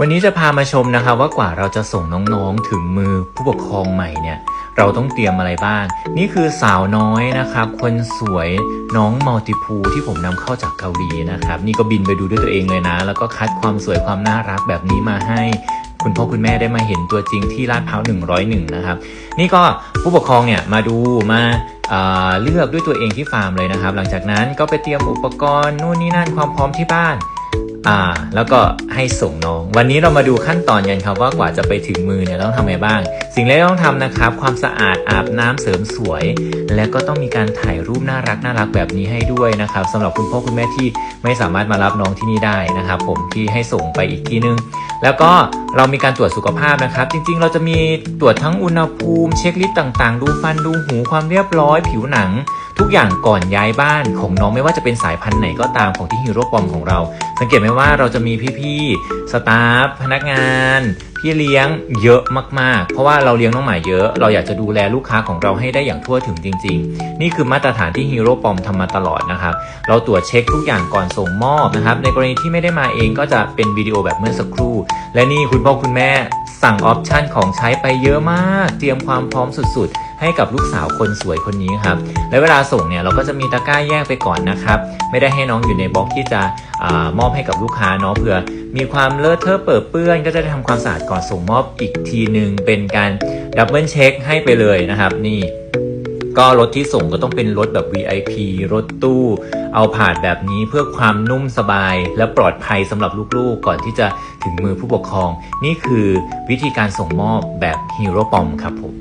วันนี้จะพามาชมนะครับว่ากว่าเราจะส่งน้องๆถึงมือผู้ปกครองใหม่เนี่ย เราต้องเตรียมอะไรบ้าง นี่คือสาวน้อยนะครับ คนสวยน้องมัลติพูที่ผมนำเข้าจากเกาหลีนะครับ นี่ก็บินไปดูด้วยตัวเองเลยนะ แล้วก็คัดความสวยความน่ารักแบบนี้มาให้คุณพ่อคุณแม่ได้มาเห็นตัวจริงที่ลาดพร้าว101 นะครับ นี่ก็ผู้ปกครองเนี่ยมาดูมาเเลือกด้วยตัวเองที่ฟาร์มเลยนะครับ หลังจากนั้นก็ไปเตรียมอุปกรณ์นู่นนี่นั่นความพร้อมที่บ้าน อ่า แล้วก็ให้ส่งน้อง วันนี้เรามาดูขั้นตอนกันครับว่ากว่าจะไปถึงมือเนี่ยต้องทำอะไรบ้าง สิ่งแรกต้องทำนะครับ ความสะอาดอาบน้ำเสริมสวย และก็ต้องมีการถ่ายรูปน่ารักน่ารักแบบนี้ให้ด้วยนะครับสำหรับคุณพ่อคุณแม่ที่ไม่สามารถมารับน้องที่นี่ได้นะครับ ผมที่ให้ส่งไปอีกที่นึง แล้วก็เรามีการตรวจสุขภาพนะครับ จริง ๆ เราจะมีตรวจทั้งอุณหภูมิ เช็คลิสต์ต่างๆ ดูฟันดูหูความเรียบร้อยผิวหนัง ทุกอย่างก่อนย้ายบ้านของน้องไม่ว่าจะเป็นสายพันธุ์ไหนก็ตามของที่ฮีโร่ปอมของเราสังเกตไหมว่าเราจะมีพี่ๆสตาฟพนักงาน พี่เลี้ยงเยอะมากๆ เพราะว่าเราเลี้ยงน้องหมาเยอะ เราอยากจะดูแลลูกค้าของเราให้ได้อย่างทั่วถึงจริง ๆ นี่คือมาตรฐานที่ฮีโร่ปอมทำมาตลอดนะครับเราตรวจเช็คทุกอย่างก่อนส่งมอบนะครับในกรณีที่ไม่ได้มาเองก็จะเป็นวิดีโอแบบเมื่อสักครู่ และนี่คุณพ่อคุณแม่สั่งออปชันของใช้ไปเยอะมาก เตรียมความพร้อมสุดๆ ให้กับลูกสาวคนสวยคนนี้ครับและเวลาส่งเนี่ยเราก็จะมีตะกร้าแยกไปก่อนนะครับ ไม่ได้ให้น้องอยู่ในบล็อกที่จะอมอบให้กับลูกค้าเนาะเผื่อมีความเลอะเทอะเปิดเปื้อน ก็จะได้ทำความสะอาดก่อนส่งมอบอีกทีหนึ่งเป็นการดับเบิลเช็คให้ไปเลยนะครับ นี่ก็รถที่ส่งก็ต้องเป็นรถแบบ VIP รถตู้ เอาผ่านแบบนี้เพื่อความนุ่มสบาย และปลอดภัยสำหรับลูกๆ ก่อนที่จะถึงมือผู้ปกครอง นี่คือวิธีการส่งมอบแบบฮีโร่ปอมครับผม